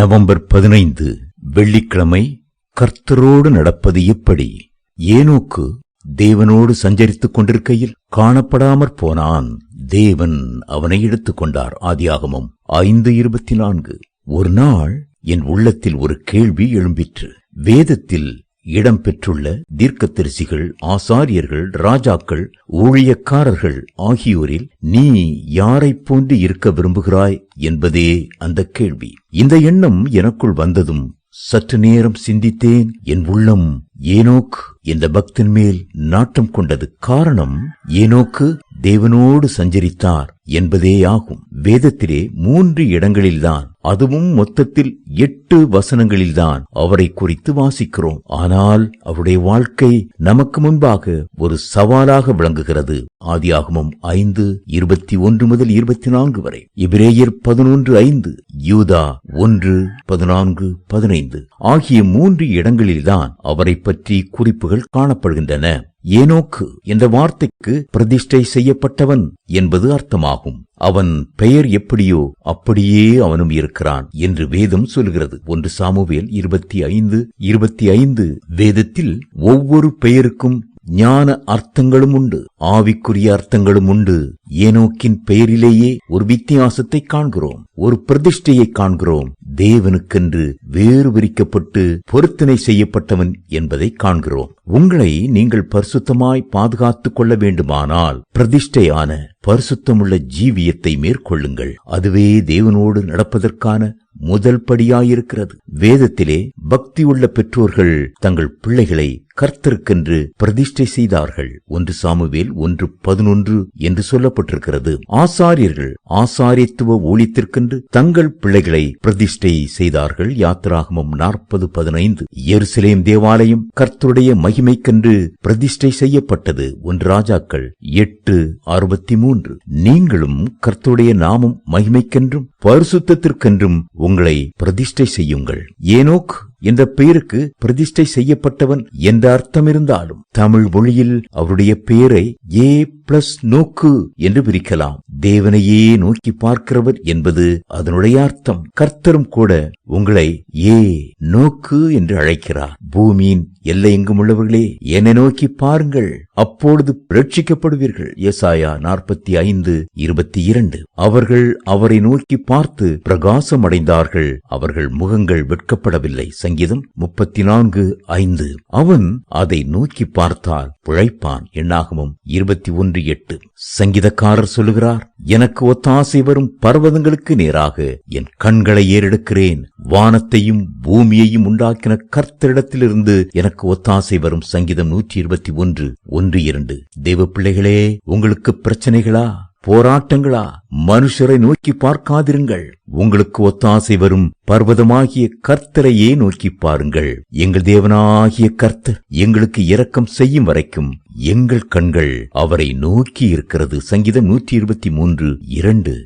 November பதினைந்து வெள்ளிக்கிழமை கர்த்தரோடு நடப்பது எப்படி ஏனோக்கு தேவனோடு சஞ்சரித்துக் கொண்டிருக்கையில் காணப்படாமற் போனான். தேவன் அவனை எடுத்துக் கொண்டார். ஆதியாகமும் ஐந்து இருபத்தி நான்கு. ஒரு நாள் என் உள்ளத்தில் ஒரு கேள்வி எழும்பிற்று. வேதத்தில் இடம்பெற்றுள்ள தீர்க்கதரிசிகள் ஆசாரியர்கள் ராஜாக்கள் ஊழியக்காரர்கள் ஆகியோரில் நீ யாரைப் போன்று இருக்க விரும்புகிறாய் என்பதே அந்த கேள்வி. இந்த எண்ணம் எனக்குள் வந்ததும் சற்று நேரம் சிந்தித்தேன். என் உள்ளம் ஏனோக் இந்த பக்தன் மேல் நாட்டம் கொண்டது காரணம் ஏனோக்கு தேவனோடு சஞ்சரித்தார் என்பதேயாகும். வேதத்திலே மூன்று இடங்களில்தான் அதுவும் மொத்தத்தில் எட்டு வசனங்களில்தான் அவரை குறித்து வாசிக்கிறோம். ஆனால் அவருடைய வாழ்க்கை நமக்கு முன்பாக ஒரு சவாலாக விளங்குகிறது. ஆதியாகமும் ஐந்து இருபத்தி ஒன்று முதல் இருபத்தி நான்கு வரை. இபிரேயர் பதினொன்று ஐந்து யூதா ஒன்று பதினான்கு பதினைந்து ஆகிய மூன்று இடங்களில்தான் அவரை பற்றி குறிப்புகள் காணப்படுகின்றன. ஏனோக்கு என்ற வார்த்தைக்கு பிரதிஷ்டை செய்யப்பட்டவன் என்பது அர்த்தமாகும். அவன் பெயர் எப்படியோ அப்படியே அவனும் இருக்கிறான் என்று வேதம் சொல்கிறது. ஒன்று சாமுவேல் இருபத்தி ஐந்து இருபத்தி ஐந்து வேதத்தில் ஒவ்வொரு பெயருக்கும் ஞான அர்த்தங்களும் உண்டு. ஆவிக்குரிய அர்த்தங்களும் உண்டு. ஏனோக்கின் பெயரிலேயே ஒரு வித்தியாசத்தை காண்கிறோம். ஒரு பிரதிஷ்டையை காண்கிறோம். தேவனுக்கென்று வேறு விரிக்கப்பட்டு பொருத்தனை செய்யப்பட்டவன் என்பதை காண்கிறோம். உங்களை நீங்கள் பரிசுத்தமாய் பாதுகாத்துக் கொள்ள வேண்டுமானால் பிரதிஷ்டையான பரிசுத்தமுள்ள ஜீவியத்தை மேற்கொள்ளுங்கள். அதுவே தேவனோடு நடப்பதற்கான முதல் படியாயிருக்கிறது. வேதத்திலே பக்தியுள்ள பெற்றோர்கள் தங்கள் பிள்ளைகளை கர்த்தருக்கென்று பிரதிஷ்டை செய்தார்கள். ஒன்று சாமுவேல் ஒன்று பதினொன்று என்று சொல்லப்பட்டிருக்கிறது. ஆசாரியர்கள் ஆசாரியத்துவ ஊழியத்திற்கென்று தங்கள் பிள்ளைகளை பிரதிஷ்டை செய்தார்கள். யாத்திராகமம் நாற்பது பதினைந்து. எருசலேம் தேவாலயம் கர்த்தருடைய மகிமைக்கென்று பிரதிஷ்டை செய்யப்பட்டது. ஒன்று ராஜாக்கள் எட்டு அறுபத்தி மூன்று நீங்களும் கர்த்தருடைய நாமம் மகிமைக்கென்றும் பரிசுத்தத்திற்கென்றும் உங்களை பிரதிஷ்டை செய்யுங்கள். ஏனோக் என்ற பெயருக்கு பிரதிஷ்டை செய்யப்பட்டவன் என்ற அர்த்தம் இருந்தாலும் தமிழ் மொழியில் அவருடைய பெயரை ஏ பிளஸ் நோக்கு என்று பிரிக்கலாம். தேவனையே நோக்கி பார்க்கிறவர் என்பது அதனுடைய அர்த்தம். கர்த்தரும் கூட உங்களை ஏ நோக்கு என்று அழைக்கிறார். பூமியின் எல்லை எங்கும் உள்ளவர்களே என்னை நோக்கி பாருங்கள். அப்பொழுது ரட்சிக்கப்படுவீர்கள் ஏசாயா நாற்பத்தி ஐந்து இருபத்தி இரண்டு அவர்கள் அவரை நோக்கி பார்த்து பிரகாசம் அடைந்தார்கள் அவர்கள் முகங்கள் வெட்கப்படவில்லை. சங்கீதம் முப்பத்தி நான்கு ஐந்து. அவன் அதை நோக்கி பார்த்தால் பிழைப்பான். எண்ணாகமும் இருபத்தி ஒன்று எட்டு. சங்கீதக்காரர் சொல்லுகிறார் எனக்கு ஒத்தாசை வரும் பர்வதங்களுக்கு நேராக என் கண்களை ஏறெடுக்கிறேன். வானத்தையும் பூமியையும் உண்டாக்கின கர்த்தரிடத்திலிருந்து எனக்கு ஒத்தாசை வரும் சங்கீதம் நூற்றி இருபத்தி ஒன்று ஒன்று இரண்டு. தேவ பிள்ளைகளே உங்களுக்கு பிரச்சனைகளா? போராட்டங்களா? மனுஷரை நோக்கி பார்க்காதிருங்கள். உங்களுக்கு ஒத்தாசை வரும் பர்வதமாகிய கர்த்தரையே நோக்கி பாருங்கள். எங்கள் தேவனாகிய கர்த்தர் எங்களுக்கு இரக்கம் செய்யும் வரைக்கும் எங்கள் கண்கள் அவரை நோக்கி இருக்கிறது. சங்கீதம் நூற்றி இருபத்தி மூன்று இரண்டு.